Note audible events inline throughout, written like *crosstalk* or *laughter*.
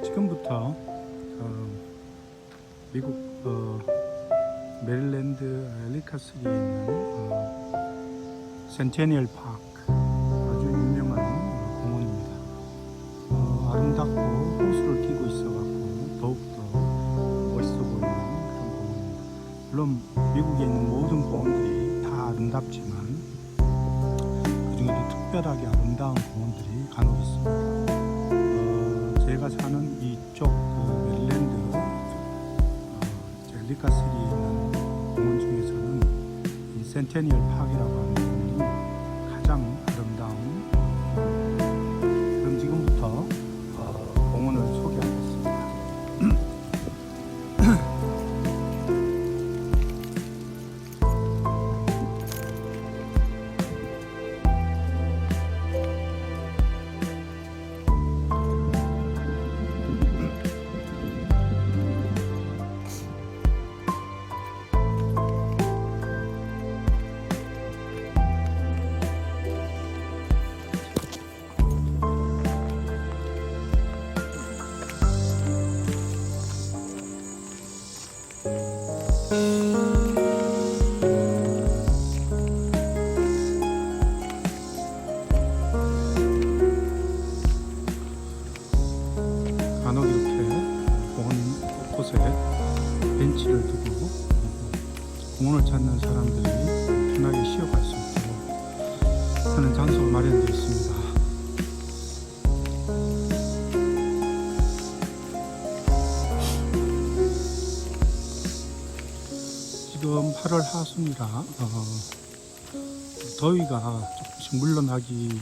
네, 지금부터 어, 미국 어, 메릴랜드 엘리카스에 있는 어, 센테니얼 파크 아주 유명한 어, 공원입니다. 어, 아름답고 호수를 끼고 있어갖고 더욱더 멋있어 보이는 그런 공원입니다. 물론 미국에 있는 모든 공원들이 다 아름답지만 그 중에도 특별하게 아름다운 공원들이 간혹 있습니다. 어, 제가 사는 이쪽 그 메릴랜드 어, 젤리카스리에 있는 공원 중에서는 이 센테니얼 파크라고 하는 공원이 가장 간혹 이렇게 공원 곳곳에 벤치를 두고 공원을 찾는 사람들이 편하게 쉬어갈 수 있도록 하는 장소가 마련되어 있습니다. 지금 8월 하순이라 어, 더위가 조금씩 물러나기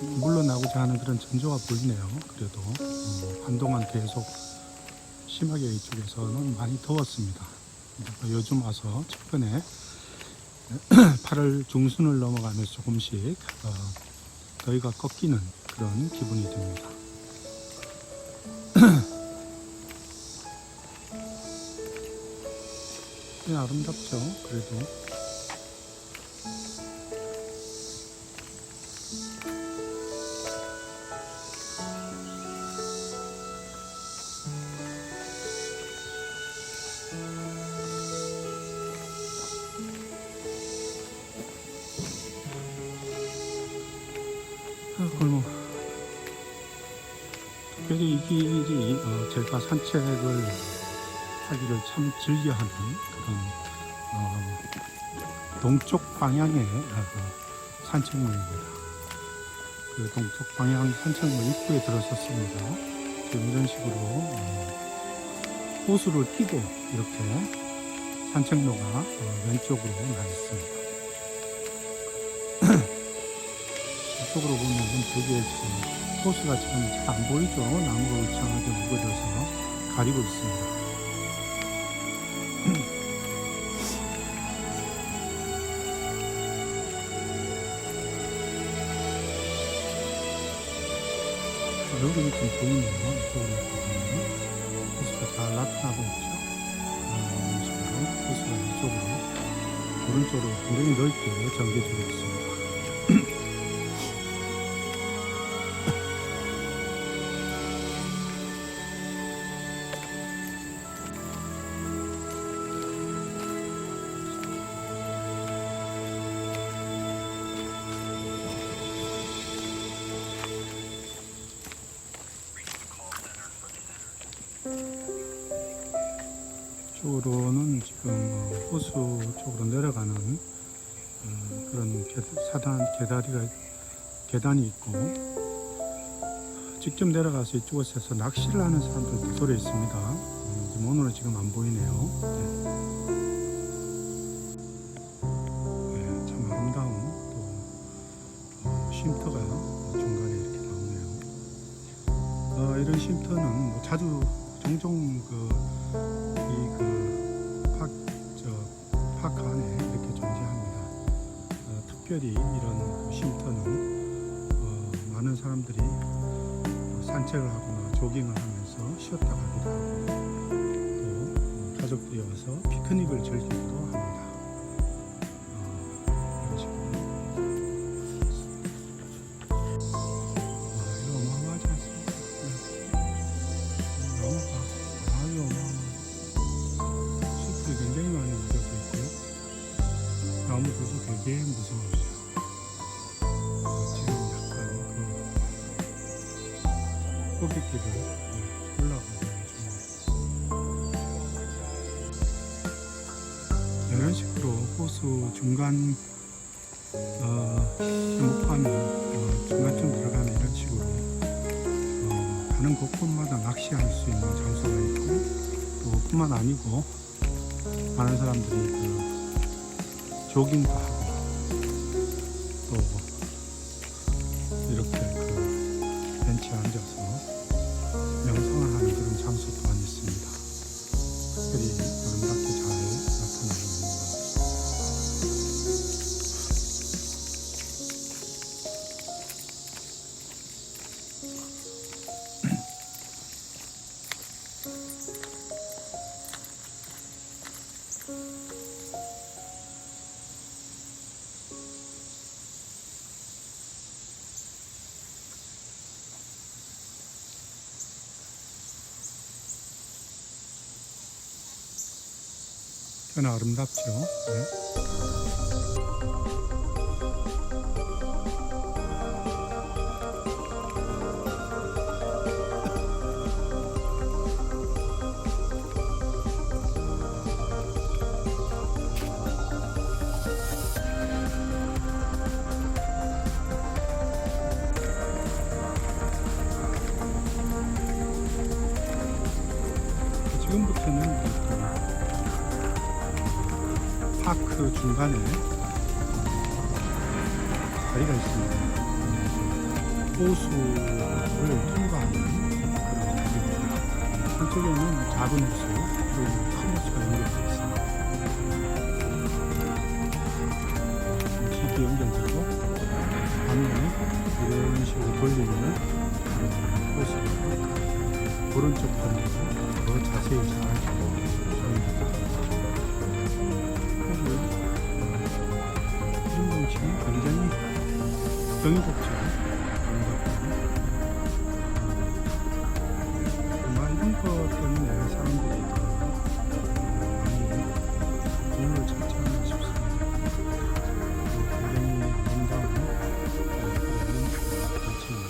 물러나고자 하는 그런 전조가 보이네요. 그래도 어, 한동안 계속 심하게 이쪽에서는 많이 더웠습니다. 근데 요즘 와서 최근에 *clears throat* 8월 중순을 넘어가면서 조금씩 어, 더위가 꺾이는 그런 기분이 듭니다. 꽤 *clears throat* 아름답죠. 그래도 특별히 이 길이 어, 제가 산책을 하기를 참 즐겨하는 그런 어, 동쪽 방향의 어, 산책로입니다. 그 동쪽 방향 산책로 입구에 들어섰습니다. 지금 이런 식으로 어, 호수를 끼고 이렇게 산책로가 어, 왼쪽으로 나 있습니다. *clears throat* 이쪽으로 보면 되게 지금 호수가 지금 잘 안 보이죠? 나무가 울창하게 우거져서 가리고 있습니다. 여기 좀 보이네요. 이쪽으로 보면 호수가 잘 나타나고 있죠. 아, 이런 식으로 호수가 이쪽으로 오른쪽으로 굉장히 넓게 전개되고 있습니다. 쪽으로는 지금 어, 호수 쪽으로 내려가는 어, 그런 계- 사단 계다리가 계단이 있고 직접 내려가서 이쪽에서 낚시를 하는 사람들도 돌에 있습니다. 음, 지금 오늘은 지금 안 보이네요. 네. 네, 참 아름다운 또 어, 쉼터가 중간에 이렇게 나오네요. 어, 이런 쉼터는 뭐 자주 종종 그이그 팍, 저, 파크 안에 이렇게 존재합니다. 어, 특별히 이런 그 쉼터는 어, 많은 사람들이 어, 산책을 하거나 조깅을 하면서 쉬었다 가기도 하고 또 어, 가족들이 와서 피크닉을 즐기기도 합니다. 호수 중간 어, 목포하면 어, 중간쯤 들어가는 이런 식으로 어, 가는 곳곳마다 낚시할 수 있는 장소가 있고 또 뿐만 아니고 많은 사람들이 그 조깅도 하고 또 이렇게 그 벤치에 앉아서 명상을 하는 그런 장소 또 꽤나 아름답죠. 네. 파크 중간에 다리가 있습니다. 호수를 통과하는 그런 다리입니다. 한쪽에는 작은 호수, 그리고 큰 호수가 연결되어 있습니다. 쉽게 연결되고 반면에 이런 식으로 돌리면 호수가 오른쪽 편으로 더 자세히 잘 보입니다. 정의롭죠. 정말 이런 것 때문에 사람들이 더 많이 눈을 찾지 않나 싶습니다. 굉장히 아름다운 그런景입니다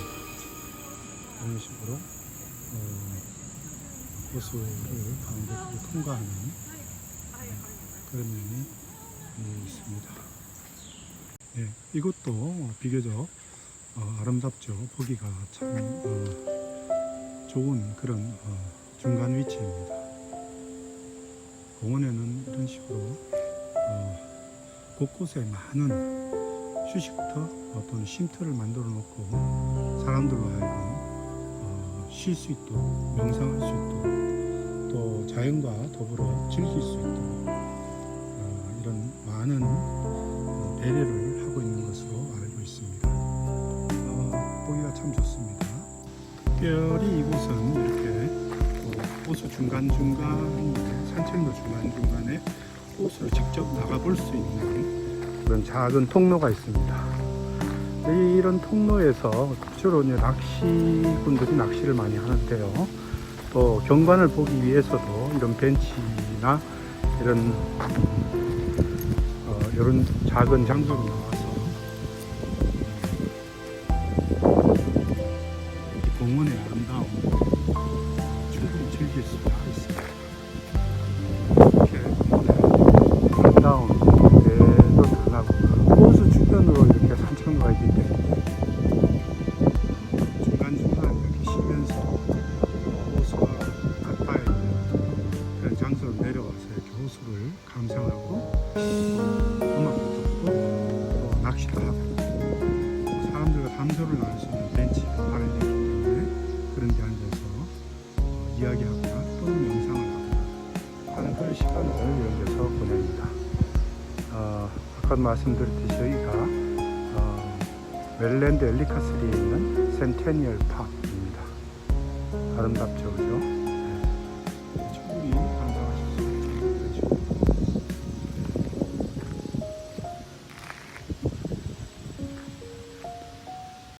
이런 식으로 어, 호수를 가운데 통과하는 그런 면이 예, 있습니다. 예, 이것도 비교적 어, 아름답죠. 보기가 참 어, 좋은 그런 어, 중간 위치입니다. 공원에는 이런 식으로 어, 곳곳에 많은 휴식터 어, 또는 쉼터를 만들어 놓고 사람들로 하여금 어, 쉴수 있도록 명상할 수 있도록 또 자연과 더불어 즐길 수 있도록 어, 이런 많은 어, 배려를 특별히 이곳은 이렇게 또 호수 중간중간 산책로 중간중간에 호수를 직접 나가볼 수 있는 그런 작은 통로가 있습니다. 이런 통로에서 주로 이제 낚시꾼들이 낚시를 많이 하는데요. 또 경관을 보기 위해서도 이런 벤치나 이런 어, 이런 작은 장소로 와서 이렇게 호수를 감상하고 음악도 듣고 또 낚시도 하고 사람들과 담소를 나눌 수 있는 벤치가 마련되어 있기 때문에 그런 데 앉아서 어, 이야기하거나 또는 명상을 하거나 하는 그런 시간을 이런 데서 보냅니다. 어, 아까 말씀드렸듯이 여기가 어, 멜랜드 엘리카스리에 있는 센테니얼 파크입니다. 아름답죠, 그죠?